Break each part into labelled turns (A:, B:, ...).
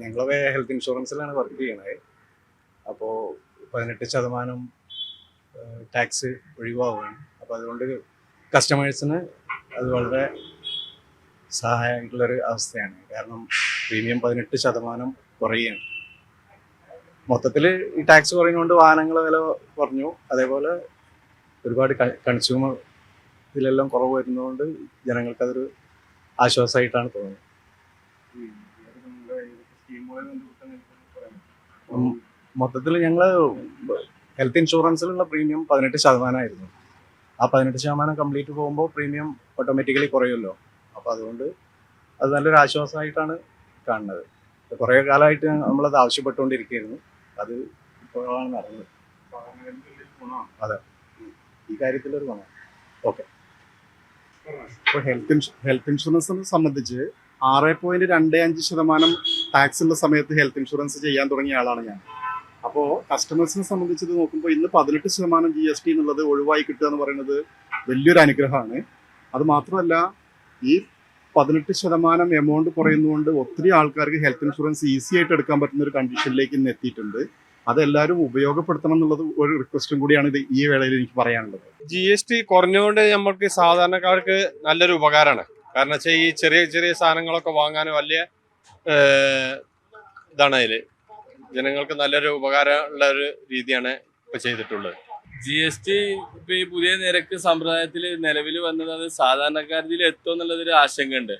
A: ഞങ്ങൾ health ഇൻഷുറൻസിലാണ് work ചെയ്യണത്. അപ്പോൾ പതിനെട്ട് ശതമാനം ടാക്സ് ഒഴിവാവുകയാണ്. അപ്പോൾ അതുകൊണ്ട് കസ്റ്റമേഴ്സിന് അത് വളരെ സഹായമായിട്ടുള്ളൊരു അവസ്ഥയാണ്. കാരണം പ്രീമിയം പതിനെട്ട് ശതമാനം കുറയുകയാണ്. മൊത്തത്തിൽ ഈ ടാക്സ് കുറയുന്നതുകൊണ്ട് വാഹനങ്ങൾ വില കുറഞ്ഞു. അതേപോലെ ഒരുപാട് കൺസ്യൂമർ ഇതിലെല്ലാം കുറവ് വരുന്നതുകൊണ്ട് ജനങ്ങൾക്കതൊരു ആശ്വാസമായിട്ടാണ് തോന്നുന്നത്. മൊത്തത്തിൽ ഞങ്ങൾ ഹെൽത്ത് ഇൻഷുറൻസിലുള്ള പ്രീമിയം പതിനെട്ട് ശതമാനമായിരുന്നു. ആ പതിനെട്ട് ശതമാനം കംപ്ലീറ്റ് പോകുമ്പോൾ പ്രീമിയം ഓട്ടോമാറ്റിക്കലി കുറയുമല്ലോ. അപ്പോൾ അതുകൊണ്ട് അത് നല്ലൊരു ആശ്വാസമായിട്ടാണ് കാണുന്നത്. കുറേ കാലമായിട്ട് നമ്മളത് ആവശ്യപ്പെട്ടുകൊണ്ടിരിക്കുകയായിരുന്നു. അത് ഇപ്പോഴാണ് നടന്നത്. അതെ. ഈ കാര്യത്തിലൊരു ഗുണം.
B: ഇപ്പോൾ ഹെൽത്ത് ഇൻഷു ഹെൽത്ത് ഇൻഷുറൻസിനെ സംബന്ധിച്ച് ആറ് പോയിന്റ് രണ്ട് അഞ്ച് ശതമാനം ടാക്സ് ഉള്ള സമയത്ത് ഹെൽത്ത് ഇൻഷുറൻസ് ചെയ്യാൻ തുടങ്ങിയ ആളാണ് ഞാൻ. അപ്പോൾ കസ്റ്റമേഴ്സിനെ സംബന്ധിച്ചത് നോക്കുമ്പോൾ ഇന്ന് പതിനെട്ട് ശതമാനം ജി എസ് ടി എന്നുള്ളത് ഒഴിവായി കിട്ടുക എന്ന് പറയുന്നത് വലിയൊരു അനുഗ്രഹമാണ്. അത് മാത്രമല്ല ഈ പതിനെട്ട് ശതമാനം എമൗണ്ട് കുറയുന്നതുകൊണ്ട് ഒത്തിരി ആൾക്കാർക്ക് ഹെൽത്ത് ഇൻഷുറൻസ് ഈസി ആയിട്ട് എടുക്കാൻ പറ്റുന്ന ഒരു കണ്ടീഷനിലേക്ക് ഇന്ന് എത്തിയിട്ടുണ്ട്. അതെല്ലാവരും ഉപയോഗപ്പെടുത്തണം എന്നുള്ളത് ഒരു റിക്വസ്റ്റും കൂടിയാണ് ഇത് ഈ വേളയിൽ എനിക്ക് പറയാനുള്ളത്.
C: ജി എസ് ടി കുറഞ്ഞുകൊണ്ട് നമ്മൾക്ക് സാധാരണക്കാർക്ക് നല്ലൊരു ഉപകാരമാണ്. കാരണം വെച്ചാൽ ഈ ചെറിയ ചെറിയ സാധനങ്ങളൊക്കെ വാങ്ങാൻ വലിയ ഇതാണ് അതിൽ ജനങ്ങൾക്ക് നല്ലൊരു ഉപകാരമുള്ള ഒരു രീതിയാണ് ഇപ്പൊ ചെയ്തിട്ടുള്ളത്.
D: ജി എസ് ടി ഇപ്പൊ ഈ പുതിയ നിരക്ക് സമ്പ്രദായത്തിൽ നിലവിൽ വന്നത് അത് സാധാരണക്കാരിൽ എത്തും എന്നുള്ളതൊരു ആശങ്കയുണ്ട്.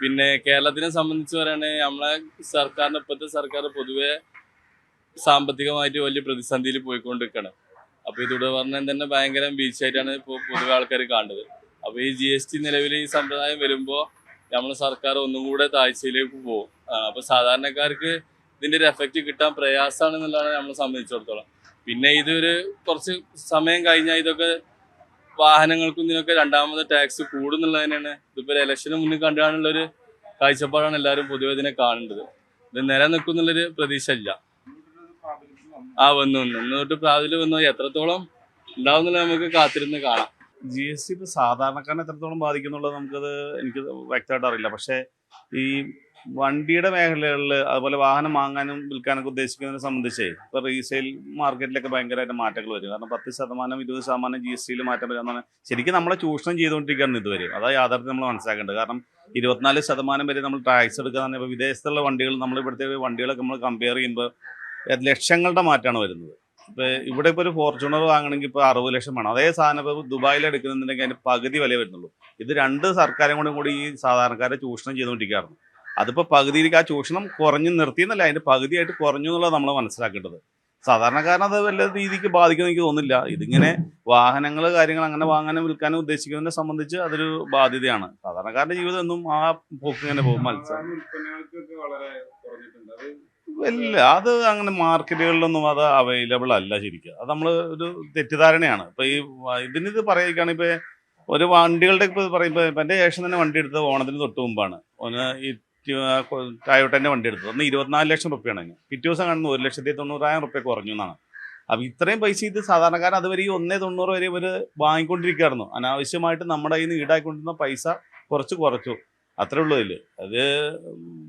D: പിന്നെ കേരളത്തിനെ സംബന്ധിച്ച് പറയുകയാണെങ്കിൽ നമ്മളെ സർക്കാരിന് ഇപ്പോഴത്തെ സർക്കാർ പൊതുവെ സാമ്പത്തികമായിട്ട് വലിയ പ്രതിസന്ധിയിൽ പോയിക്കൊണ്ടിരിക്കണം. അപ്പോൾ ഇത് പറഞ്ഞാൽ തന്നെ ഭയങ്കര വീഴ്ചയായിട്ടാണ് ഇപ്പോൾ പൊതുവെ ആൾക്കാർ കാണുന്നത്. അപ്പൊ ഈ ജി എസ് ടി നിലവിൽ ഈ സമ്പ്രദായം വരുമ്പോൾ നമ്മളെ സർക്കാർ ഒന്നും കൂടെ താഴ്ചയിലേക്ക് പോകും. അപ്പോൾ അപ്പൊ സാധാരണക്കാർക്ക് ഇതിന്റെ ഒരു എഫക്റ്റ് കിട്ടാൻ പ്രയാസമാണ് എന്നുള്ളതാണ് നമ്മളെ സംബന്ധിച്ചിടത്തോളം. പിന്നെ ഇതൊരു കുറച്ച് സമയം കഴിഞ്ഞാൽ ഇതൊക്കെ വാഹനങ്ങൾക്കും ഇതിനൊക്കെ രണ്ടാമത് ടാക്സ് കൂടുന്നുള്ളത് തന്നെയാണ് ഇതിപ്പോ ഇലക്ഷന് മുന്നിൽ കണ്ടുകാണുള്ളൊരു കാഴ്ചപ്പാടാണ് എല്ലാവരും പൊതുവെ ഇതിനെ കാണേണ്ടത് ഇത് നിലനിൽക്കുന്നുള്ളൊരു പ്രതീക്ഷ ഇല്ല ആ വന്നു വന്നു. ഇന്ന് തൊട്ട് വന്നു. എത്രത്തോളം ഉണ്ടാവുന്നില്ല നമുക്ക് കാത്തിരുന്ന് കാണാം.
E: ജി എസ് ടി ഇപ്പോൾ സാധാരണക്കാരനെ എത്രത്തോളം ബാധിക്കുന്നുള്ളത് നമുക്കത് എനിക്ക് വ്യക്തമായിട്ട് അറിയില്ല. പക്ഷേ ഈ വണ്ടിയുടെ മേഖലകളിൽ അതുപോലെ വാഹനം വാങ്ങാനും വിൽക്കാനൊക്കെ ഉദ്ദേശിക്കുന്നതിനെ സംബന്ധിച്ചേ ഇപ്പോൾ റീസെയിൽ മാർക്കറ്റിലൊക്കെ ഭയങ്കരമായിട്ട് മാറ്റങ്ങൾ വരും. കാരണം പത്ത് ശതമാനം ഇരുപത് ശതമാനം ജി എസ് ടിയിൽ മാറ്റം വരിക എന്നാണ് ശരിക്കും നമ്മളെ ചൂഷണം ചെയ്തുകൊണ്ടിരിക്കുകയാണ് ഇതുവരെ. അതാ യാഥാർത്ഥ്യം നമ്മൾ മനസ്സിലാക്കേണ്ടത്. കാരണം ഇരുപത്തിനാല് ശതമാനം വരെ നമ്മൾ ടാക്സ് എടുക്കുക തന്നെ ഇപ്പോൾ വിദേശത്തുള്ള വണ്ടികൾ നമ്മൾ ഇവിടുത്തെ വണ്ടികളൊക്കെ നമ്മൾ കമ്പയർ ചെയ്യുമ്പോൾ ലക്ഷങ്ങളുടെ മാറ്റമാണ് വരുന്നത്. ഇപ്പോൾ ഇവിടെ ഇപ്പോൾ ഒരു ഫോർച്യൂണർ വാങ്ങണമെങ്കിൽ ഇപ്പോൾ അറുപത് ലക്ഷം വേണം. അതേ സാധനം ഇപ്പോൾ ദുബായിൽ എടുക്കുന്നുണ്ടെങ്കിൽ അതിന് പകുതി വില വരുന്നുള്ളൂ. ഇത് രണ്ട് സർക്കാരും കൂടെ കൂടി ഈ സാധാരണക്കാരെ ചൂഷണം ചെയ്തുകൊണ്ടിരിക്കുകയാണ്. അതിപ്പോൾ പകുതിയിലേക്ക് ആ ചൂഷണം കുറഞ്ഞു നിർത്തിയെന്നല്ല അതിന്റെ പകുതിയായിട്ട് കുറഞ്ഞു എന്നുള്ളത് നമ്മൾ മനസ്സിലാക്കേണ്ടത്. സാധാരണക്കാരൻ അത് വല്ല രീതിക്ക് ബാധിക്കുമെന്ന് എനിക്ക് തോന്നുന്നില്ല. ഇതിങ്ങനെ വാഹനങ്ങൾ കാര്യങ്ങൾ അങ്ങനെ വാങ്ങാനും വിൽക്കാനും ഉദ്ദേശിക്കുന്നതിനെ സംബന്ധിച്ച് അതൊരു ബാധ്യതയാണ്. സാധാരണക്കാരന്റെ ജീവിതം എന്നും ആ പോക്ക് ഇങ്ങനെ പോകും മത്സരം ഇല്ല അത് അങ്ങനെ മാർക്കറ്റുകളിലൊന്നും അത് അവൈലബിൾ അല്ല ശരിക്കും. അത് നമ്മൾ ഒരു തെറ്റിദ്ധാരണയാണ്. ഇപ്പൊ ഈ ഇതിന് ഇതിനിത് പറയുകയാണ് ഇപ്പൊ ഒരു വണ്ടികളുടെ ഇപ്പൊ പറയുമ്പോ എന്റെ ശേഷം തന്നെ വണ്ടി എടുത്തത് ഓണത്തിന് തൊട്ട് മുമ്പാണ്. ഒന്ന് ഈ ടയോട്ടന്റെ വണ്ടി എടുത്തത്. ഒന്ന് ഇരുപത്തിനാല് ലക്ഷം റുപ്യാണ് പിറ്റേ ദിവസം കാണുന്നത് ഒരു ലക്ഷത്തി തൊണ്ണൂറായിരം റുപ്യ കുറഞ്ഞു എന്നാണ്. അപ്പൊ ഇത്രയും പൈസ ഇത് സാധാരണക്കാരൻ അതുവരെ ഈ ഒന്നേ തൊണ്ണൂറ് വരെ ഇവർ വാങ്ങിക്കൊണ്ടിരിക്കുകയായിരുന്നു. അനാവശ്യമായിട്ട് നമ്മുടെ കയ്യിൽ നിന്ന് ഈടാക്കിക്കൊണ്ടിരുന്ന പൈസ കുറച്ച് കുറച്ചു. അത്രേ ഉള്ളൂ ഇതിൽ അത്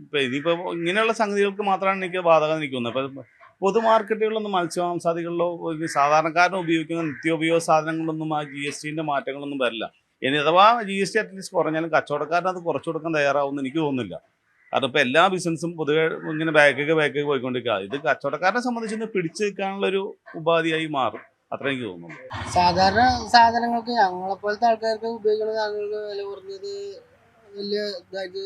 E: ഇപ്പം ഇനിയിപ്പോൾ ഇങ്ങനെയുള്ള സംഗതികൾക്ക് മാത്രമാണ് എനിക്ക് ബാധകം എനിക്ക് തോന്നുന്നത് അപ്പൊ പൊതു മാർക്കറ്റുകളിലൊന്നും മത്സ്യമാംസാദികളിലോ സാധാരണക്കാരനും ഉപയോഗിക്കുന്ന നിത്യോപയോഗ സാധനങ്ങളൊന്നും ആ ജി എസ് ടിന്റെ മാറ്റങ്ങളൊന്നും വരില്ല. ഇനി അഥവാ ജി എസ് ടി അറ്റ്ലീസ്റ്റ് കുറഞ്ഞാലും കച്ചവടക്കാരൻ അത് കുറച്ചു കൊടുക്കാൻ തയ്യാറാവുമെന്ന് എനിക്ക് തോന്നുന്നില്ല. കാരണം ഇപ്പൊ എല്ലാ ബിസിനസ്സും പൊതുവെ ഇങ്ങനെ ബാക്കൊക്കെ ബാക്കൊക്കെ പോയിക്കൊണ്ടിരിക്കുക ഇത് കച്ചവടക്കാരനെ സംബന്ധിച്ച് പിടിച്ചു നിൽക്കാനുള്ള ഒരു ഉപാധിയായി മാറും. അത്ര എനിക്ക് തോന്നുന്നു
F: സാധാരണ സാധനങ്ങൾക്ക് ഞങ്ങളെ പോലത്തെ ആൾക്കാർക്ക് ഉപയോഗിക്കുന്ന സാധനങ്ങൾക്ക് വില കുറഞ്ഞത് വലിയ ഇതായിട്ട്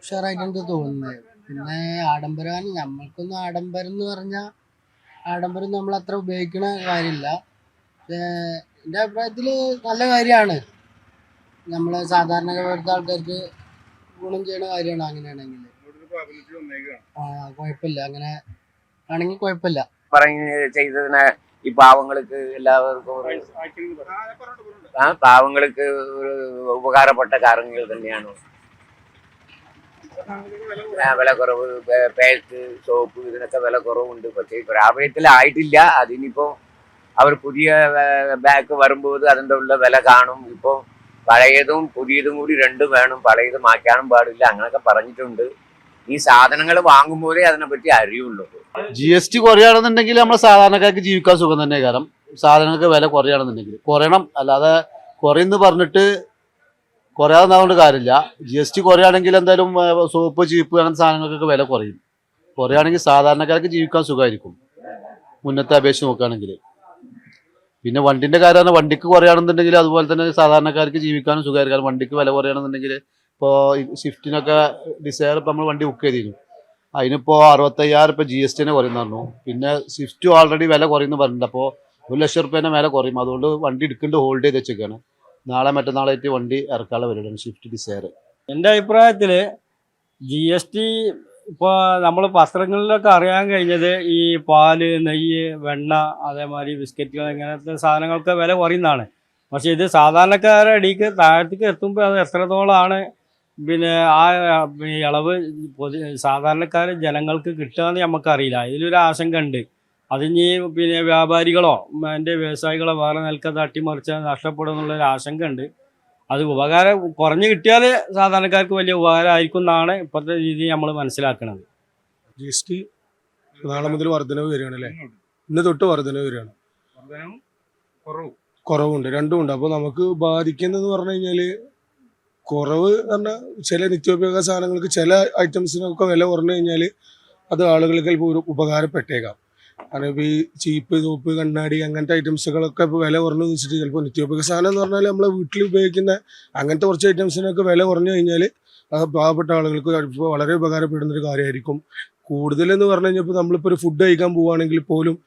F: ഉഷാറായിട്ട് എനിക്ക് തോന്നുന്നത്. പിന്നെ ആഡംബരം നമ്മൾക്കൊന്നും ആഡംബരം എന്ന് പറഞ്ഞാൽ ആഡംബരം നമ്മൾ അത്ര ഉപയോഗിക്കണ കാര്യമില്ല. എന്റെ അഭിപ്രായത്തിൽ നല്ല കാര്യമാണ്. നമ്മൾ സാധാരണ പോലത്തെ ആൾക്കാർക്ക് ഗുണം ചെയ്യണ കാര്യമാണ് അങ്ങനെയാണെങ്കിൽ. ആ കുഴപ്പമില്ല. അങ്ങനെ ആണെങ്കിൽ കുഴപ്പമില്ല.
G: പറഞ്ഞ് ചെയ്തതിനെ ഈ പാവങ്ങൾക്ക് എല്ലാവർക്കും ആ പാവങ്ങൾക്ക് ഒരു ഉപകാരപ്പെട്ട കാര്യങ്ങൾ തന്നെയാണ്? വില കുറവ് പേസ്റ്റ് സോപ്പ് ഇതിനൊക്കെ വില കുറവുണ്ട് പക്ഷേ പ്രാബല്യത്തിലായിട്ടില്ല അതിനിപ്പോ അവർ പുതിയ ബാഗ് വരുമ്പോൾ അതിന്റെ ഉള്ള വില കാണും. ഇപ്പോൾ പഴയതും പുതിയതും കൂടി രണ്ടും വേണം. പഴയത് മാറ്റാനും പാടില്ല. അങ്ങനെയൊക്കെ പറഞ്ഞിട്ടുണ്ട്. ഈ സാധനങ്ങൾ വാങ്ങുമ്പോഴേ അതിനെപ്പറ്റി അറിയുള്ളൂ.
H: ജി എസ് ടി കുറയാണെന്നുണ്ടെങ്കിൽ നമ്മൾ സാധാരണക്കാർക്ക് ജീവിക്കാൻ സുഖം തന്നെ കാരണം. സാധനങ്ങൾക്ക് വില കുറയുകയാണെന്നുണ്ടെങ്കിൽ കുറയണം അല്ലാതെ കുറയുന്നു പറഞ്ഞിട്ട് കുറയാതെന്നാകൊണ്ട് കാര്യമില്ല. ജി എസ് ടി കുറയുകയാണെങ്കിൽ എന്തായാലും സോപ്പ് ചീപ്പ് അങ്ങനത്തെ സാധനങ്ങൾക്കൊക്കെ വില കുറയും. കുറയാണെങ്കിൽ സാധാരണക്കാർക്ക് ജീവിക്കാൻ സുഖമായിരിക്കും. മുന്നത്തെ അപേക്ഷിച്ച് നോക്കുകയാണെങ്കിൽ. പിന്നെ വണ്ടിന്റെ കാര്യമാണ് വണ്ടിക്ക് കുറയാണെന്നുണ്ടെങ്കിൽ അതുപോലെ തന്നെ സാധാരണക്കാർക്ക് ജീവിക്കാനും സുഖമായിരിക്കും. വണ്ടിക്ക് വില കുറയുകയാണെന്നുണ്ടെങ്കിൽ ഇപ്പോൾ ഷിഫ്റ്റിനൊക്കെ ഡിസയർ ഇപ്പോൾ നമ്മൾ വണ്ടി ബുക്ക് ചെയ്തിരുന്നു. അതിനിപ്പോൾ അറുപത്തയ്യായിരം ഇപ്പം ജി എസ് ടിനെ കുറയുന്നു പറഞ്ഞു. പിന്നെ സ്വിഫ്റ്റ് ഓൾറെഡി വില കുറയുന്നു പറഞ്ഞിട്ടുണ്ട്. അപ്പോൾ ഒരു ലക്ഷം റുപ്യേന്റെ മേലെ കുറയും. അതുകൊണ്ട് വണ്ടി എടുക്കേണ്ട ഹോൾഡ് ചെയ്ത് വെച്ചേക്കാണ്. നാളെ മറ്റന്നാളായിട്ട് വണ്ടി ഇറക്കാനുള്ള പരിപാടിയാണ് ഷിഫ്റ്റ് ഡിസയർ
I: എന്റെ അഭിപ്രായത്തിൽ ജി എസ് ടി ഇപ്പോൾ നമ്മൾ പത്രങ്ങളിലൊക്കെ അറിയാൻ കഴിഞ്ഞത് ഈ പാൽ നെയ്യ് വെണ്ണ അതേമാതിരി ബിസ്ക്കറ്റുകൾ ഇങ്ങനത്തെ സാധനങ്ങൾക്ക് വില കുറയുന്നതാണ്. പക്ഷേ ഇത് സാധാരണക്കാരുടെ അടിക്ക് താഴത്തേക്ക് എത്തുമ്പോൾ അത് എത്രത്തോളമാണ്? പിന്നെ ആ ഇളവ് പൊതു സാധാരണക്കാർ ജനങ്ങൾക്ക് കിട്ടുക എന്ന് നമുക്കറിയില്ല. ഇതിലൊരു ആശങ്ക ഉണ്ട് അതിനി പിന്നെ വ്യാപാരികളോ എന്റെ വ്യവസായികളോ വേറെ നിലക്കത് തട്ടിമറിച്ചാൽ നഷ്ടപ്പെടും എന്നുള്ളൊരു ആശങ്ക ഉണ്ട് അത് ഉപകാരം കുറഞ്ഞു കിട്ടിയാൽ സാധാരണക്കാർക്ക് വലിയ ഉപകാരമായിരിക്കും എന്നാണ് ഇപ്പോഴത്തെ രീതി നമ്മൾ മനസ്സിലാക്കുന്നത്
J: ജി എസ് ടി നാളെ മുതൽ വർധനവ് വരികയാണ് അല്ലേ? ഇന്ന് തൊട്ട് വർധനവ് വരികയാണ്. കുറവുണ്ട് രണ്ടും ഉണ്ട്. അപ്പോൾ നമുക്ക് ബാധിക്കുന്നതെന്ന് പറഞ്ഞു കഴിഞ്ഞാൽ കുറവ് പറഞ്ഞാൽ ചില നിത്യോപയോഗ സാധനങ്ങൾക്ക് ചില ഐറ്റംസിനൊക്കെ വില കുറഞ്ഞു കഴിഞ്ഞാൽ അത് ആളുകൾക്ക് ചിലപ്പോൾ ഒരു ഉപകാരപ്പെട്ടേക്കാം. കാരണം ചീപ്പ് സോപ്പ് കണ്ണാടി അങ്ങനത്തെ ഐറ്റംസുകളൊക്കെ വില കുറഞ്ഞു വെച്ചിട്ട് ചിലപ്പോൾ നിത്യോപയോഗ സാധനം എന്ന് പറഞ്ഞാൽ നമ്മളെ വീട്ടിൽ ഉപയോഗിക്കുന്ന അങ്ങനത്തെ കുറച്ച് ഐറ്റംസിനൊക്കെ വില കുറഞ്ഞു കഴിഞ്ഞാൽ അത് പാവപ്പെട്ട ആളുകൾക്ക് വളരെ ഉപകാരപ്പെടുന്ന ഒരു കാര്യമായിരിക്കും. കൂടുതലെന്ന് പറഞ്ഞു കഴിഞ്ഞാൽ ഇപ്പോൾ നമ്മളിപ്പോൾ ഒരു ഫുഡ് കഴിക്കാൻ പോവുകയാണെങ്കിൽ പോലും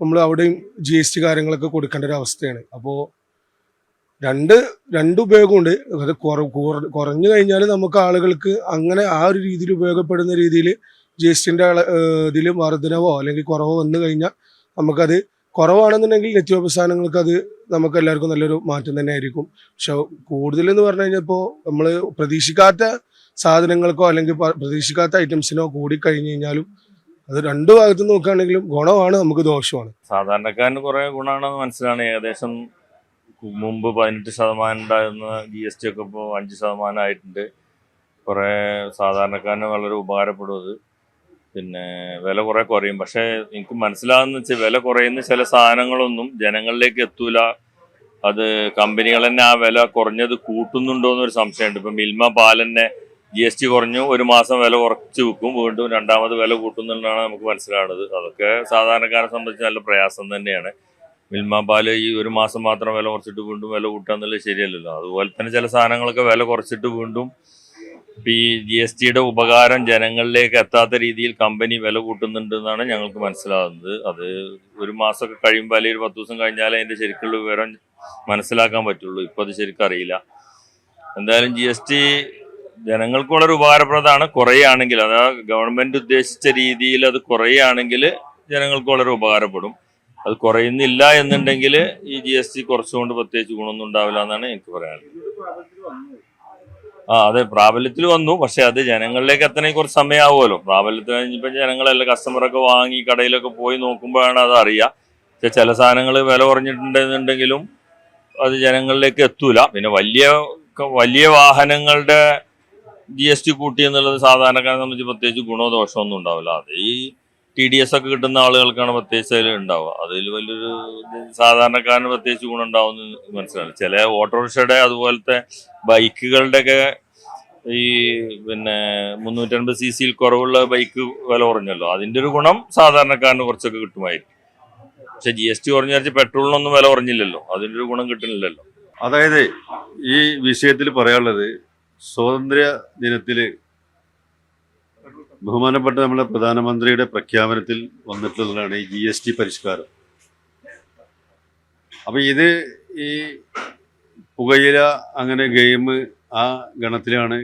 J: നമ്മൾ അവിടെയും ജി എസ് ടി കാര്യങ്ങളൊക്കെ കൊടുക്കേണ്ട ഒരു അവസ്ഥയാണ്. അപ്പോൾ രണ്ട് രണ്ട് ഉപയോഗമുണ്ട്. അത് കുറ കുറ- കുറഞ്ഞു കഴിഞ്ഞാൽ നമുക്ക് ആളുകൾക്ക് അങ്ങനെ ആ ഒരു രീതിയിൽ ഉപയോഗപ്പെടുന്ന രീതിയിൽ ജി എസ് ടിന്റെ ഇതിൽ വർധനവോ അല്ലെങ്കിൽ കുറവോ വന്നു കഴിഞ്ഞാൽ നമുക്കത് കുറവാണെന്നുണ്ടെങ്കിൽ നിത്യോപസ്ഥാനങ്ങൾക്ക് അത് നമുക്ക് എല്ലാവർക്കും നല്ലൊരു മാറ്റം തന്നെ ആയിരിക്കും. പക്ഷെ കൂടുതലെന്ന് പറഞ്ഞു കഴിഞ്ഞാൽ ഇപ്പോൾ നമ്മൾ പ്രതീക്ഷിക്കാത്ത സാധനങ്ങൾക്കോ അല്ലെങ്കിൽ പ്രതീക്ഷിക്കാത്ത ഐറ്റംസിനോ കൂടി കഴിഞ്ഞു കഴിഞ്ഞാലും അത് രണ്ടു ഭാഗത്ത് നോക്കുകയാണെങ്കിലും ഗുണമാണ് നമുക്ക് ദോഷമാണ്.
K: സാധാരണക്കാരന് കുറെ ഗുണമാണെന്ന് മനസ്സിലാണ്. ഏകദേശം മുമ്പ് പതിനെട്ട് ശതമാനം ഉണ്ടായിരുന്ന ജി എസ് ടി ഒക്കെ ഇപ്പോൾ അഞ്ച് ശതമാനം ആയിട്ടുണ്ട്. കുറേ സാധാരണക്കാരന് വളരെ ഉപകാരപ്പെടും അത്. പിന്നെ വില കുറെ കുറയും. പക്ഷെ എനിക്ക് മനസ്സിലാകുന്ന വെച്ചാൽ വില കുറയുന്ന ചില സാധനങ്ങളൊന്നും ജനങ്ങളിലേക്ക് എത്തൂല. അത് കമ്പനികൾ തന്നെ ആ വില കുറഞ്ഞത് കൂട്ടുന്നുണ്ടോ എന്നൊരു സംശയമുണ്ട്. ഇപ്പം മിൽമ പാൽ തന്നെ ജി എസ് ടി കുറഞ്ഞു ഒരു മാസം വില കുറച്ച് വെക്കും വീണ്ടും രണ്ടാമത് വില കൂട്ടുന്നുണ്ടെന്നാണ് നമുക്ക് മനസ്സിലാവുന്നത്. അതൊക്കെ സാധാരണക്കാരെ സംബന്ധിച്ച് നല്ല പ്രയാസം തന്നെയാണ്. മിൽമ പാൽ ഈ ഒരു മാസം മാത്രം വില കുറച്ചിട്ട് വീണ്ടും വില കൂട്ടുക എന്നുള്ളത് ശരിയല്ലല്ലോ. അതുപോലെ തന്നെ ചില സാധനങ്ങളൊക്കെ വില കുറച്ചിട്ട് വീണ്ടും ഇപ്പം ഈ ജി എസ് ടിയുടെ ഉപകാരം ജനങ്ങളിലേക്ക് എത്താത്ത രീതിയിൽ കമ്പനി വില കൂട്ടുന്നുണ്ട് എന്നാണ് ഞങ്ങൾക്ക് മനസ്സിലാകുന്നത്. അത് ഒരു മാസമൊക്കെ കഴിയുമ്പോൾ അല്ലെങ്കിൽ ഒരു പത്ത് ദിവസം കഴിഞ്ഞാലേ അതിന്റെ ശരിക്കുള്ള വിവരം മനസ്സിലാക്കാൻ പറ്റുള്ളൂ. ഇപ്പോൾ അത് ശരിക്കും അറിയില്ല. എന്തായാലും ജി എസ് ടി ജനങ്ങൾക്ക് വളരെ ഉപകാരപ്രദമാണ്. കുറയുകയാണെങ്കിൽ അതാ ഗവൺമെന്റ് ഉദ്ദേശിച്ച രീതിയിൽ അത് കുറയുകയാണെങ്കിൽ ജനങ്ങൾക്ക് വളരെ ഉപകാരപ്പെടും. അത് കുറയുന്നില്ല എന്നുണ്ടെങ്കിൽ ഈ ജി എസ് ടി കുറച്ചുകൊണ്ട് പ്രത്യേകിച്ച് ഗുണമൊന്നും ഉണ്ടാവില്ല എന്നാണ് എനിക്ക് പറയാനുള്ളത്. ആ അതെ പ്രാബല്യത്തിൽ വന്നു. പക്ഷെ അത് ജനങ്ങളിലേക്ക് എത്തണേ കുറച്ച് സമയമാവുമല്ലോ പ്രാബല്യത്തിൽ കഴിഞ്ഞപ്പോൾ ജനങ്ങളെല്ലാം കസ്റ്റമറൊക്കെ വാങ്ങി കടയിലൊക്കെ പോയി നോക്കുമ്പോഴാണ് അത് അറിയുക. ചില സാധനങ്ങൾ വില കുറഞ്ഞിട്ടുണ്ടെന്നുണ്ടെങ്കിലും അത് ജനങ്ങളിലേക്ക് എത്തൂല. പിന്നെ വലിയ വലിയ വാഹനങ്ങളുടെ ജി എസ് ടി കൂട്ടി എന്നുള്ളത് സാധാരണക്കാരെ സംബന്ധിച്ച് പ്രത്യേകിച്ച് ഗുണോ ദോഷമോ ഒന്നും ഉണ്ടാവില്ല. അത് ഈ ടി ഡി എസ് ഒക്കെ കിട്ടുന്ന ആളുകൾക്കാണ് പ്രത്യേകിച്ച് അതിൽ ഉണ്ടാവുക. അതിൽ വലിയൊരു സാധാരണക്കാരന് പ്രത്യേകിച്ച് ഗുണം ഉണ്ടാവുമെന്ന് മനസ്സിലാണ് ചില ഓട്ടോറിക്ഷയുടെ അതുപോലത്തെ ബൈക്കുകളുടെ ഒക്കെ ഈ പിന്നെ മുന്നൂറ്റൻപത് സി സിയിൽ കുറവുള്ള ബൈക്ക് വില കുറഞ്ഞല്ലോ. അതിന്റെ ഒരു ഗുണം സാധാരണക്കാരന് കുറച്ചൊക്കെ കിട്ടുമായിരിക്കും. പക്ഷെ ജി എസ് ടി കുറഞ്ഞ വെച്ചാൽ പെട്രോളിനൊന്നും വില കുറഞ്ഞില്ലല്ലോ. അതിന്റെ ഒരു ഗുണം കിട്ടുന്നില്ലല്ലോ.
L: അതായത് ഈ വിഷയത്തിൽ പറയാനുള്ളത് സ്വാതന്ത്ര്യ ദിനത്തിൽ ബഹുമാനപ്പെട്ട നമ്മുടെ പ്രധാനമന്ത്രിയുടെ പ്രഖ്യാപനത്തിൽ വന്നിട്ടുള്ളതാണ് ഈ ജി എസ് ടി പരിഷ്കാരം. അപ്പം ഇത് ഈ പുകയില അങ്ങനെ ഗെയിം ആ ഗണത്തിലാണ്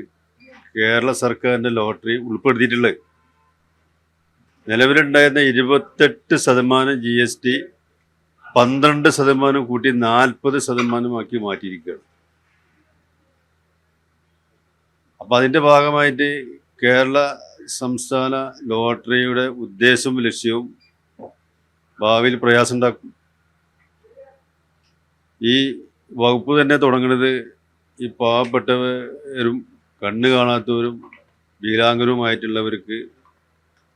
L: കേരള സർക്കാരിന്റെ ലോട്ടറി ഉൾപ്പെടുത്തിയിട്ടുള്ളത്. നിലവിലുണ്ടായിരുന്ന ഇരുപത്തെട്ട് ശതമാനം ജി എസ് ടി പന്ത്രണ്ട് ശതമാനം കൂട്ടി നാൽപ്പത് ശതമാനമാക്കി മാറ്റിയിരിക്കുകയാണ്. അപ്പം അതിന്റെ ഭാഗമായിട്ട് കേരള സംസ്ഥാന ലോട്ടറിയുടെ ഉദ്ദേശവും ലക്ഷ്യവും ഭാവിയിൽ പ്രയാസം ഉണ്ടാക്കും. ഈ വകുപ്പ് തന്നെ തുടങ്ങുന്നത് ഈ പാവപ്പെട്ടവരും കണ്ണ് കാണാത്തവരും വികലാംഗരുമായിട്ടുള്ളവർക്ക്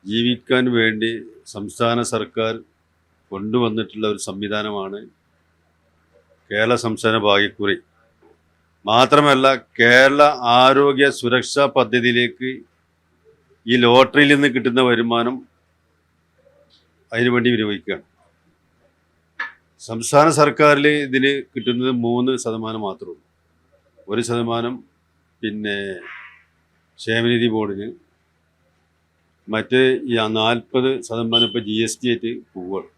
L: ജീവിക്കാൻ വേണ്ടി സംസ്ഥാന സർക്കാർ കൊണ്ടുവന്നിട്ടുള്ള ഒരു സംവിധാനമാണ് കേരള സംസ്ഥാന ഭാഗ്യക്കുറി. മാത്രമല്ല കേരള ആരോഗ്യ സുരക്ഷാ പദ്ധതിയിലേക്ക് ഈ ലോട്ടറിയിൽ നിന്ന് കിട്ടുന്ന വരുമാനം അതിനുവേണ്ടി വിനിയോഗിക്കുകയാണ്. സംസ്ഥാന സർക്കാരിൽ ഇതിന് കിട്ടുന്നത് മൂന്ന് ശതമാനം മാത്രമേ ഉള്ളൂ. ഒരു ശതമാനം പിന്നെ ക്ഷേമനിധി ബോർഡിന് മറ്റ് ഈ നാൽപ്പത് ശതമാനം ഇപ്പോൾ ജി എസ് ടി ആയിട്ട് പോവുകയാണ്.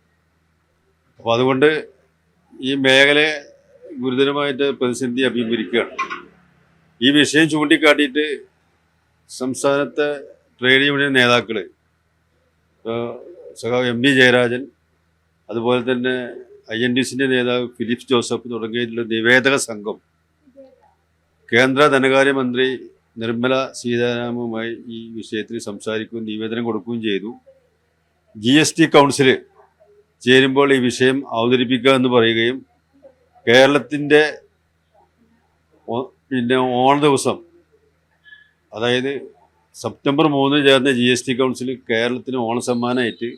L: അപ്പോൾ അതുകൊണ്ട് ഈ മേഖലയെ ഗുരുതരമായിട്ട് പ്രതിസന്ധി അഭിമുഖീകരിക്കുകയാണ്. ഈ വിഷയം ചൂണ്ടിക്കാട്ടിയിട്ട് സംസ്ഥാനത്തെ ട്രേഡ് യൂണിയൻ നേതാക്കൾ സഖാവ് എം ബി ജയരാജൻ അതുപോലെ തന്നെ ഐ എൻ ഡി സിന്റെ നേതാവ് ഫിലിപ്സ് ജോസഫ് തുടങ്ങിയിട്ടുള്ള നിവേദക സംഘം കേന്ദ്ര ധനകാര്യമന്ത്രി നിർമ്മല സീതാരാമനുമായി ഈ വിഷയത്തിൽ സംസാരിക്കുകയും നിവേദനം കൊടുക്കുകയും ചെയ്തു. ജി എസ് ടി കൗൺസിൽ ചേരുമ്പോൾ ഈ വിഷയം അവതരിപ്പിക്കുക എന്ന് പറയുകയും കേരളത്തിന്റെ പിന്നെ ഓണ ദിവസം അതായത് സെപ്റ്റംബർ മൂന്നിന് ചേർന്ന ജി എസ് ടി കൗൺസിൽ കേരളത്തിന് ഓണസമ്മാനമായിട്ട്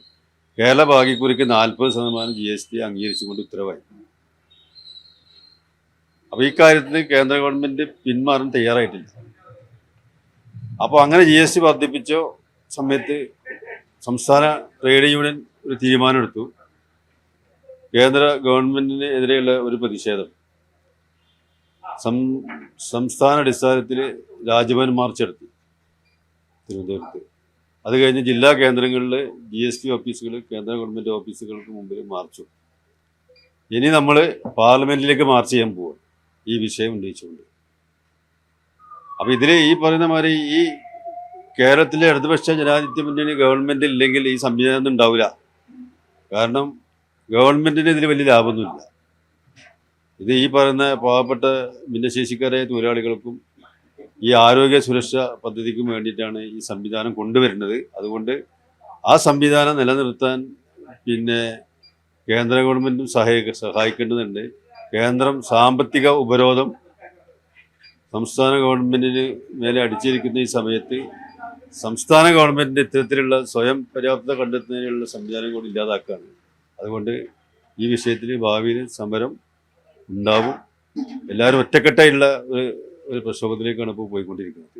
L: കേരള ഭാഗ്യക്കുറിക്ക് നാൽപ്പത് ശതമാനം ജി എസ് ടി അംഗീകരിച്ചുകൊണ്ട് ഉത്തരവായി. അപ്പോൾ ഈ കാര്യത്തിൽ കേന്ദ്ര ഗവൺമെന്റ് പിന്മാറാൻ തയ്യാറായിട്ടില്ല. അപ്പോൾ അങ്ങനെ ജി എസ് ടി വർദ്ധിപ്പിച്ച സമയത്ത് സംസ്ഥാന ട്രേഡ് യൂണിയൻ ഒരു തീരുമാനമെടുത്തു. കേന്ദ്ര ഗവൺമെന്റിന് എതിരെയുള്ള ഒരു പ്രതിഷേധം. സംസ്ഥാന അടിസ്ഥാനത്തിൽ രാജ്ഭവൻ മാർച്ച് നടത്തി തിരുവനന്തപുരത്ത്. അത് കഴിഞ്ഞ് ജില്ലാ കേന്ദ്രങ്ങളിൽ ജി എസ് ടി ഓഫീസുകൾ കേന്ദ്ര ഗവൺമെന്റ് ഓഫീസുകൾക്ക് മുമ്പിൽ മാർച്ചു. ഇനി നമ്മൾ പാർലമെന്റിലേക്ക് മാർച്ച് ചെയ്യാൻ പോവുക ഈ വിഷയം ഉന്നയിച്ചുകൊണ്ട്. അപ്പൊ ഇതിൽ ഈ പറയുന്ന മാതിരി ഈ കേരളത്തിലെ ഇടതുപക്ഷ ജനാധിപത്യ മുന്നണി ഗവൺമെന്റ് ഇല്ലെങ്കിൽ ഈ സംവിധാനം ഉണ്ടാവില്ല. കാരണം ഗവൺമെന്റിന് ഇതിൽ വലിയ ലാഭമൊന്നുമില്ല. ഇത് ഈ പറയുന്ന പാവപ്പെട്ട ഭിന്നശേഷിക്കാരായ തൊഴിലാളികൾക്കും ഈ ആരോഗ്യ സുരക്ഷ പദ്ധതിക്കും വേണ്ടിയിട്ടാണ് ഈ സംവിധാനം കൊണ്ടുവരുന്നത്. അതുകൊണ്ട് ആ സംവിധാനം നിലനിർത്താൻ പിന്നെ കേന്ദ്ര ഗവൺമെന്റും സഹായിക്ക സഹായിക്കേണ്ടതുണ്ട്. കേന്ദ്രം സാമ്പത്തിക ഉപരോധം സംസ്ഥാന ഗവൺമെന്റിന് മേലെ അടിച്ചിരിക്കുന്ന ഈ സമയത്ത് സംസ്ഥാന ഗവൺമെന്റിന്റെ ഇത്തരത്തിലുള്ള സ്വയം പര്യാപ്തത കണ്ടെത്തുന്നതിനുള്ള സംവിധാനം കൂടി ഇല്ലാതാക്കുകയാണ് അതുകൊണ്ട് ഈ വിഷയത്തിൽ ഭാവിയിൽ സമരം ഉണ്ടാവും. എല്ലാവരും ഒറ്റക്കെട്ടായുള്ള ഒരു പ്രക്ഷോഭത്തിലേക്കാണ് ഇപ്പോൾ പോയിക്കൊണ്ടിരിക്കുന്നത്.